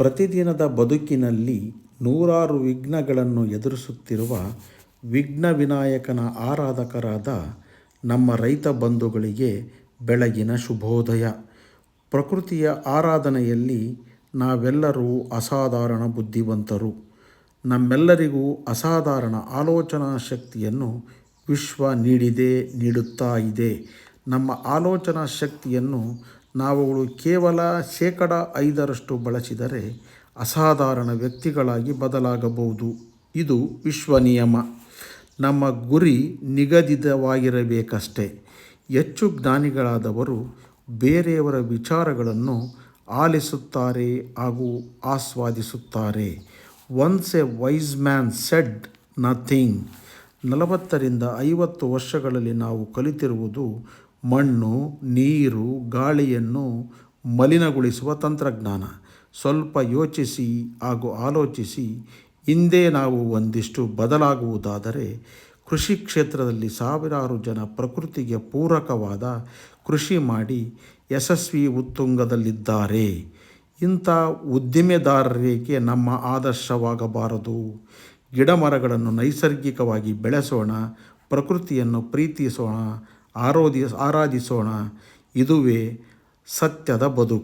ಪ್ರತಿದಿನದ ಬದುಕಿನಲ್ಲಿ ನೂರಾರು ವಿಘ್ನಗಳನ್ನು ಎದುರಿಸುತ್ತಿರುವ ವಿಘ್ನ ವಿನಾಯಕನ ಆರಾಧಕರಾದ ನಮ್ಮ ರೈತ ಬಂಧುಗಳಿಗೆ ಬೆಳಗಿನ ಶುಭೋದಯ. ಪ್ರಕೃತಿಯ ಆರಾಧನೆಯಲ್ಲಿ ನಾವೆಲ್ಲರೂ ಅಸಾಧಾರಣ ಬುದ್ಧಿವಂತರು. ನಮ್ಮೆಲ್ಲರಿಗೂ ಅಸಾಧಾರಣ ಆಲೋಚನಾ ಶಕ್ತಿಯನ್ನು ವಿಶ್ವ ನೀಡಿದೆ ನೀಡುತ್ತಾ ಇದೆ. ನಮ್ಮ ಆಲೋಚನಾ ಶಕ್ತಿಯನ್ನು ನಾವುಗಳು ಕೇವಲ ಶೇಕಡ ಐದರಷ್ಟು ಬಳಸಿದರೆ ಅಸಾಧಾರಣ ವ್ಯಕ್ತಿಗಳಾಗಿ ಬದಲಾಗಬಹುದು. ಇದು ವಿಶ್ವ ನಿಯಮ. ನಮ್ಮ ಗುರಿ ನಿಗದಿತವಾಗಿರಬೇಕಷ್ಟೆ. ಹೆಚ್ಚು ಜ್ಞಾನಿಗಳಾದವರು ಬೇರೆಯವರ ವಿಚಾರಗಳನ್ನು ಆಲಿಸುತ್ತಾರೆ ಹಾಗೂ ಆಸ್ವಾದಿಸುತ್ತಾರೆ. Once a wise man said nothing ನಲವತ್ತರಿಂದ ಐವತ್ತು ವರ್ಷಗಳಲ್ಲಿ ನಾವು ಕಲಿತಿರುವುದು ಮಣ್ಣು, ನೀರು, ಗಾಳಿಯನ್ನು ಮಲಿನಗೊಳಿಸುವ ತಂತ್ರಜ್ಞಾನ. ಸ್ವಲ್ಪ ಯೋಚಿಸಿ ಹಾಗೂ ಆಲೋಚಿಸಿ, ಹಿಂದೆ ನಾವು ಒಂದಿಷ್ಟು ಬದಲಾಗುವುದಾದರೆ ಕೃಷಿ ಕ್ಷೇತ್ರದಲ್ಲಿ ಸಾವಿರಾರು ಜನ ಪ್ರಕೃತಿಗೆ ಪೂರಕವಾದ ಕೃಷಿ ಮಾಡಿ ಯಶಸ್ವಿ ಉತ್ತುಂಗದಲ್ಲಿದ್ದಾರೆ. ಇಂಥ ಉದ್ದಿಮೆದಾರರಿಗೆ ನಮ್ಮ ಆದರ್ಶವಾಗಬಾರದು. ಗಿಡ ಮರಗಳನ್ನು ನೈಸರ್ಗಿಕವಾಗಿ ಬೆಳೆಸೋಣ, ಪ್ರಕೃತಿಯನ್ನು ಪ್ರೀತಿಸೋಣ ಆರೋದಿ ಆರಾಧಿಸೋಣ. ಇದುವೇ ಸತ್ಯದ ಬದುಕು.